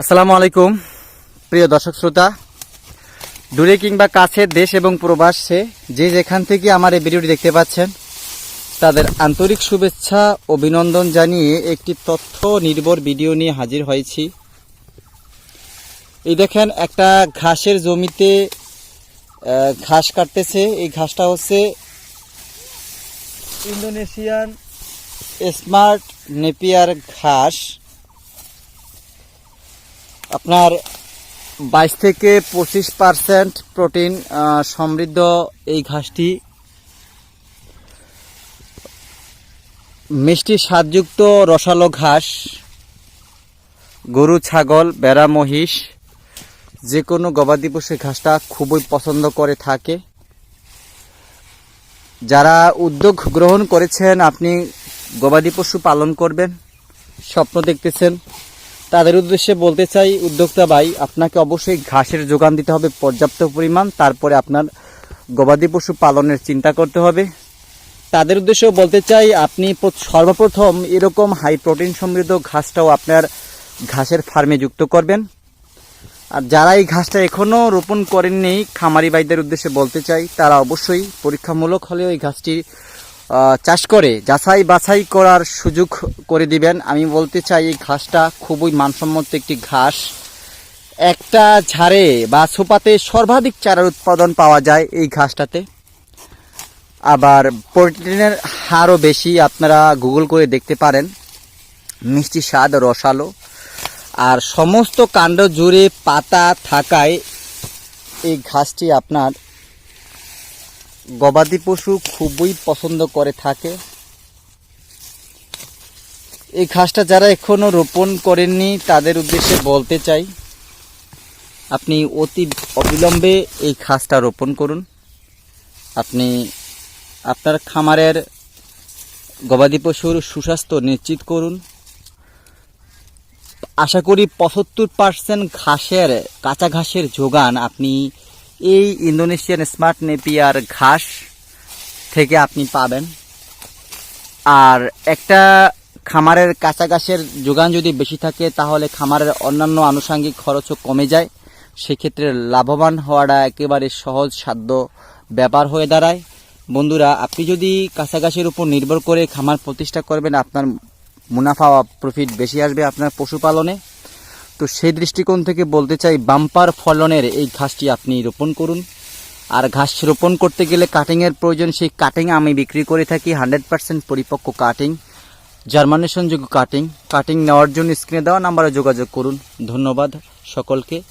আসসালামু আলাইকুম, প্রিয় দর্শক শ্রোতা। দূরে কিংবা কাছে দেশ এবং প্রবাসে যে যেখান থেকে আমার এই ভিডিওটি দেখতে পাচ্ছেন, তাদের আন্তরিক শুভেচ্ছা, অভিনন্দন জানিয়ে একটি তথ্য নির্ভর ভিডিও নিয়ে হাজির হয়েছি। এই দেখেন, একটা ঘাসের জমিতে ঘাস কাটতেছে। এই ঘাসটা হচ্ছে ইন্দোনেশিয়ান স্মার্ট নেপিয়ার ঘাস। আপনার বাইশ থেকে পঁচিশ পার্সেন্ট প্রোটিন সমৃদ্ধ এই ঘাসটি। মিষ্টি স্বাদযুক্ত রসালো ঘাস, গরু, ছাগল বেড়া মহিষ যে কোনো গবাদি পশু ঘাসটা খুবই পছন্দ করে থাকে। যারা উদ্যোগ গ্রহণ করেছেন, আপনি গবাদি পশু পালন করবেন, স্বপ্ন দেখতেছেন। তাদের উদ্দেশ্যে বলতে চাই, উদ্যোক্তা ভাই, আপনাকে অবশ্যই ঘাসের যোগান দিতে হবে, পর্যাপ্ত পরিমাণ। তারপরে আপনার গবাদি পশু পালনের চিন্তা করতে হবে। তাদের উদ্দেশ্যেও বলতে চাই, আপনি সর্বপ্রথম এরকম হাই প্রোটিন সমৃদ্ধ ঘাসটাও আপনার ঘাসের ফার্মে যুক্ত করবেন। আর যারা এই ঘাসটা এখনও রোপণ করেননি, খামারি ভাইদের উদ্দেশ্যে বলতে চাই, তারা অবশ্যই পরীক্ষামূলক হলেও এই ঘাসটি চাষ করে, যাচাই বাছাই করার সুযোগ করে দিবেন। আমি বলতে চাই, এই ঘাসটা খুবই মানসম্মত একটি ঘাস। একটা ঝাড়ে বা সোপাতে সর্বাধিক চারার উৎপাদন পাওয়া যায় এই ঘাসটাতে। আবার প্রোটিনের হারও বেশি, আপনারা গুগল করে দেখতে পারেন। মিষ্টি স্বাদ, রসালো। আর সমস্ত কাণ্ড জুড়ে পাতা থাকায় এই ঘাসটি আপনার গবাদি পশু খুবই পছন্দ করে থাকে। এই ঘাসটা যারা এখনও রোপণ করেননি, তাদের উদ্দেশ্যে বলতে চাই, আপনি অতি অবিলম্বে এই ঘাসটা রোপণ করুন। আপনি আপনার খামারের গবাদি পশুর সুস্বাস্থ্য নিশ্চিত করুন। আশা করি পঁচাত্তর পার্সেন্ট ঘাসের, কাঁচা ঘাসের যোগান আপনি এই ইন্দোনেশিয়ান স্মার্ট নেপিয়ার ঘাস থেকে আপনি পাবেন। আর একটা খামারের ঘাসের যোগান যদি বেশি থাকে, তাহলে খামারের অন্যান্য আনুষঙ্গিক খরচও কমে যায়। সেক্ষেত্রে লাভবান হওয়াটা একেবারে সহজ সাধ্য ব্যাপার হয়ে দাঁড়ায়। বন্ধুরা, আপনি যদি ঘাসের উপর নির্ভর করে খামার প্রতিষ্ঠা করবেন, আপনার মুনাফা প্রফিট বেশি আসবে আপনার পশুপালনে। তো সেই দৃষ্টিকোণ থেকে বলতে চাই, বাম্পার ফলনের এই ঘাসটি আপনি রোপণ করুন। আর ঘাস রোপণ করতে গেলে কাটিংয়ের প্রয়োজন, সেই কাটিং আমি বিক্রি করে থাকি, হান্ড্রেড পার্সেন্ট পরিপক্ক কাটিং, জার্মানেশনযোগ্য কাটিং। কাটিং নেওয়ার জন্য স্ক্রিনে দেওয়া নাম্বারে যোগাযোগ করুন। ধন্যবাদ সকলকে।